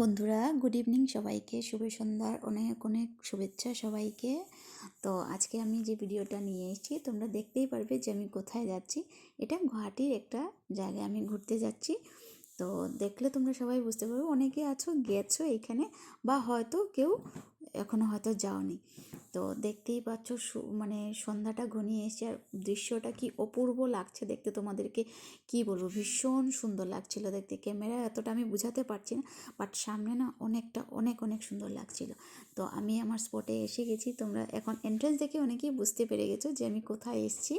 বন্ধুরা good evening সবাইকে। শুভ সন্ধ্যার অনেক অনেক শুভেচ্ছা সবাইকে। তো আজকে আমি যে ভিডিওটা নিয়ে এসেছি, তোমরা দেখতেই পারবে যে আমি কোথায় যাচ্ছি। এটা গুয়াহাটির একটা জায়গায় আমি ঘুরতে যাচ্ছি। তো দেখলে তোমরা সবাই বুঝতে পারবে, অনেকে আছো, গেছো এইখানে বা হয়তো কেউ এখনও হয়তো যাওনি। তো দেখতেই পাচ্ছ মানে সন্ধ্যাটা ঘনিয়ে এসেছে আর দৃশ্যটা কি অপূর্ব লাগছে দেখতে তোমাদেরকে। কি বলব, ভীষণ সুন্দর লাগছিল দেখতে। ক্যামেরা এতটা আমি বুঝাতে পারছি না বাট সামনে না অনেকটা, অনেক অনেক সুন্দর লাগছিল। তো আমি আমার স্পটে এসে গেছি, তোমরা এখন এন্ট্রেন্স দেখে অনেকেই বুঝতে পেরে গেছো যে আমি কোথায় এসেছি।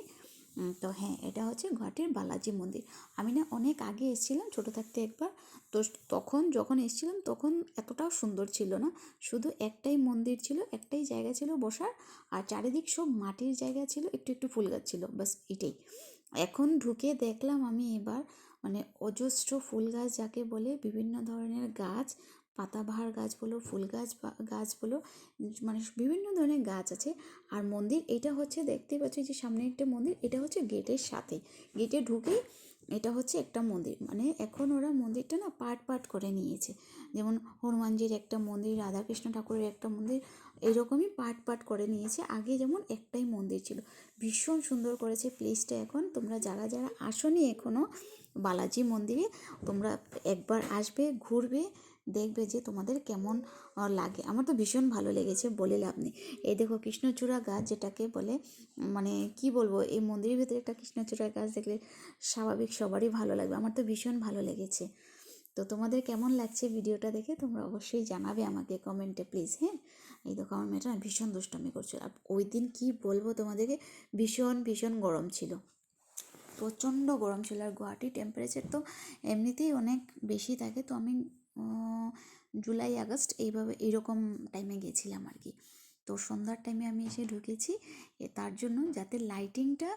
তো হ্যাঁ এটা হচ্ছে গুয়াহাটির বালাজি মন্দির। আমি না অনেক আগে এসেছিলাম ছোটো থাকতে একবার। তো তখন যখন এসেছিলাম তখন এতটাও সুন্দর ছিল না। শুধু একটাই মন্দির ছিল, একটাই জায়গা ছিল বসার আর চারিদিক সব মাটির জায়গা ছিল, একটু একটু ফুল গাছ ছিল বাস এটাই। এখন ঢুকে দেখলাম আমি এবার মানে অজস্র ফুল গাছ যাকে বলে বিভিন্ন ধরনের গাছ পাতাবাহার গাছগুলো ফুল গাছ বা- গাছ বলো মানে বিভিন্ন ধরনের গাছ আছে। আর মন্দির, এটা হচ্ছে দেখতে পাচ্ছি যে সামনে একটা মন্দির, এটা হচ্ছে গেটের সাথে। গেটে ঢুকেই এটা হচ্ছে একটা মন্দির। মানে এখন ওরা মন্দিরটা না পার্ট পার্ট করে নিয়েছে। যেমন হনুমানজির একটা মন্দির, রাধাকৃষ্ণ ঠাকুরের একটা মন্দির এরকমই পার্ট পার্ট করে নিয়েছে। আগে যেমন একটাই মন্দির ছিল। ভীষণ সুন্দর করেছে প্লেসটা এখন। তোমরা যারা যারা আসনি এখনও বালাজি মন্দিরে, তোমরা একবার আসবে, ঘুরবে, দেখবে যে তোমাদের কেমন লাগে। আমার তো ভীষণ ভালো লেগেছে, বলে লাভ নেই। এই দেখো কৃষ্ণচূড়া গাছ যেটাকে বলে মানে কি বলব, এই মন্দিরের ভিতরে একটা কৃষ্ণচূড়া গাছ দেখলে স্বাভাবিক সবারই ভালো লাগবে। আমার তো ভীষণ ভালো লেগেছে। তো তোমাদের কেমন লাগছে ভিডিওটা দেখে তোমরা অবশ্যই জানাবে আমাকে কমেন্টে প্লিজ হ্যাঁ? এই দেখো আমার মেয়েটা ভীষণ দুষ্টমি করছিল। আর ওই দিন কী বলব তোমাদেরকে, ভীষণ ভীষণ গরম ছিল। প্রচণ্ড গরম ছিল। আর গুয়াহাটি টেম্পারেচার তো এমনিতেই অনেক বেশি থাকে। তো আমি জুলাই, আগস্ট এইভাবে, এইরকম টাইমে গেছিলাম আর কি। তো সন্ধ্যার টাইমে আমি এসে ঢুকেছি। তার জন্য যাতে লাইটিংটা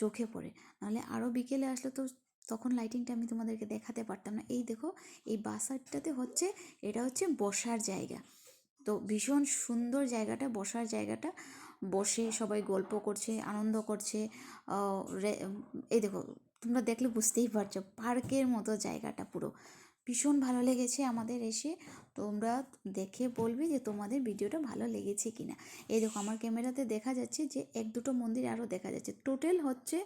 চোখে পড়ে। নাহলে আরও বিকেলে আসলে তো তখন লাইটিংটা আমি তোমাদেরকে দেখাতে পারতাম না। এই দেখো, এই বাসারটাতে হচ্ছে, এটা হচ্ছে বসার জায়গা। তো ভীষণ সুন্দর জায়গাটা, বসার জায়গাটা। বসে সবাই গল্প করছে, আনন্দ করছে এই দেখো, তোমরা দেখলে বুঝতেই পারছ, পার্কের মতো জায়গাটা পুরো। ভীষণ ভালো লেগেছে আমাদের এসে। তোমরা দেখে বলবে যে তোমাদের ভিডিওটা ভালো লেগেছে কি না এই দেখো, আমার ক্যামেরাতে দেখা যাচ্ছে যে এক দুটো মন্দির আরও দেখা যাচ্ছে। টোটাল হচ্ছে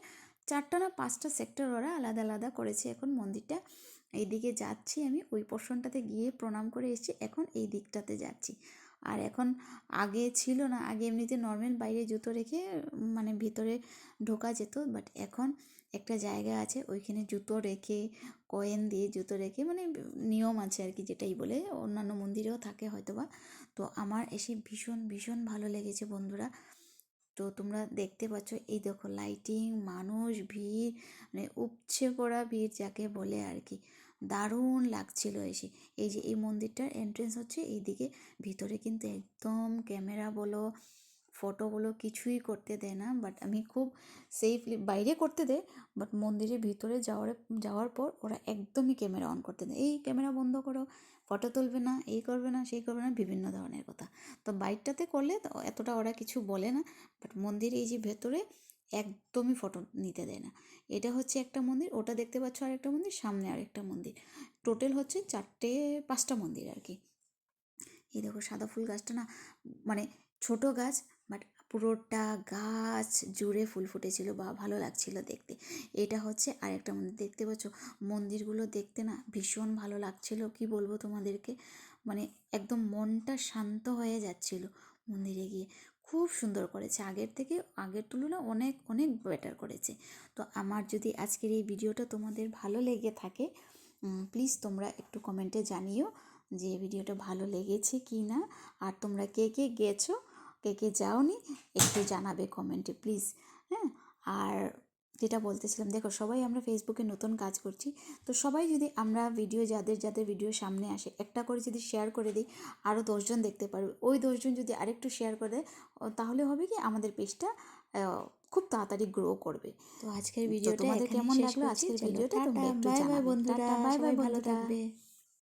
চারটা না পাঁচটা সেক্টর ওরা আলাদা আলাদা করেছে। এখন মন্দিরটা এইদিকে যাচ্ছি আমি। ওই পোর্শনটাতে গিয়ে প্রণাম করে এসেছি। এখন এই দিকটাতে যাচ্ছি। আর এখন আগে ছিল না, আগে এমনিতে নর্মাল বাইরে জুতো রেখে মানে ভিতরে ঢোকা যেত বাট এখন একটা জায়গা আছে, ওইখানে জুতো রেখে কয়েন দিয়ে জুতো রেখে মানে নিয়ম আছে আর কি, যেটাই বলে। অন্যান্য মন্দিরেও থাকে হয়তো বা তো আমার এসে ভীষণ ভীষণ ভালো লেগেছে বন্ধুরা। তো তোমরা দেখতে পাচ্ছ, এই দেখো লাইটিং মানুষ, ভিড় মানে উপচে পড়া ভিড় যাকে বলে আর কি। দারুণ লাগছিল এসে। এই যে এই মন্দিরটার এন্ট্রেন্স হচ্ছে, এইদিকে ভিতরে কিন্তু একদম ক্যামেরা বলো ফটো বলো কিছুই করতে দেয় না বাট আমি খুব সেফলি বাইরে করতে দেয় বাট মন্দিরের ভিতরে যাওয়ার যাওয়ার পর ওরা একদমই ক্যামেরা অন করতে দেয়। এই ক্যামেরা বন্ধ করো ফটো তুলবে না, এই করবে না, সেই করবে না, বিভিন্ন ধরনের কথা। তো বাইকটাতে করলে এতটা ওরা কিছু বলে না বাট মন্দির এই যে ভেতরে একদমই ফটো নিতে দেয় না। এটা হচ্ছে একটা মন্দির, ওটা দেখতে পাচ্ছ আরেকটা মন্দির, সামনে আরেকটা মন্দির। টোটাল হচ্ছে চারটে, পাঁচটা মন্দির আর কি। এই দেখো সাদা ফুল গাছটা না মানে ছোট গাছ বাট পুরোটা গাছ জুড়ে ফুল ফুটেছিল বা ভালো লাগছিল দেখতে। এটা হচ্ছে আরেকটা মন্দির। দেখতে পাচ্ছ, মন্দিরগুলো দেখতে না ভীষণ ভালো লাগছিল, কি বলব তোমাদেরকে? মানে একদম মনটা শান্ত হয়ে যাচ্ছিল মন্দিরে গিয়ে। খুব সুন্দর করেছে। আগের থেকে, আগের তুলনায় অনেক অনেক বেটার করেছে। তো আমার যদি আজকের এই ভিডিওটা তোমাদের ভালো লেগে থাকে প্লিজ তোমরা একটু কমেন্টে জানিও যে ভিডিওটা ভালো লেগেছে কি না আর তোমরা কে কে গেছো কে কে যাওনি একটু জানাবে কমেন্টে প্লিজ হ্যাঁ? আর যেটা বলতেছিলাম দেখো সবাই আমরা ফেসবুকে নতুন কাজ করছি তো সবাই যদি আমরা ভিডিও যাদের যাদের ভিডিও সামনে আসে একটা করে যদি শেয়ার করে দিই আরও দশজন দেখতে পারবে। ওই দশজন যদি আরেকটু শেয়ার করে দেয় তাহলে হবে কি আমাদের পেজটা খুব তাড়াতাড়ি গ্রো করবে। তো আজকের ভিডিওটা তোমাদের কেমন লাগল? আজকের ভিডিওটা তোমরা একটু জানাবে। বন্ধুরা বাই বাই ভালো। থাকবে।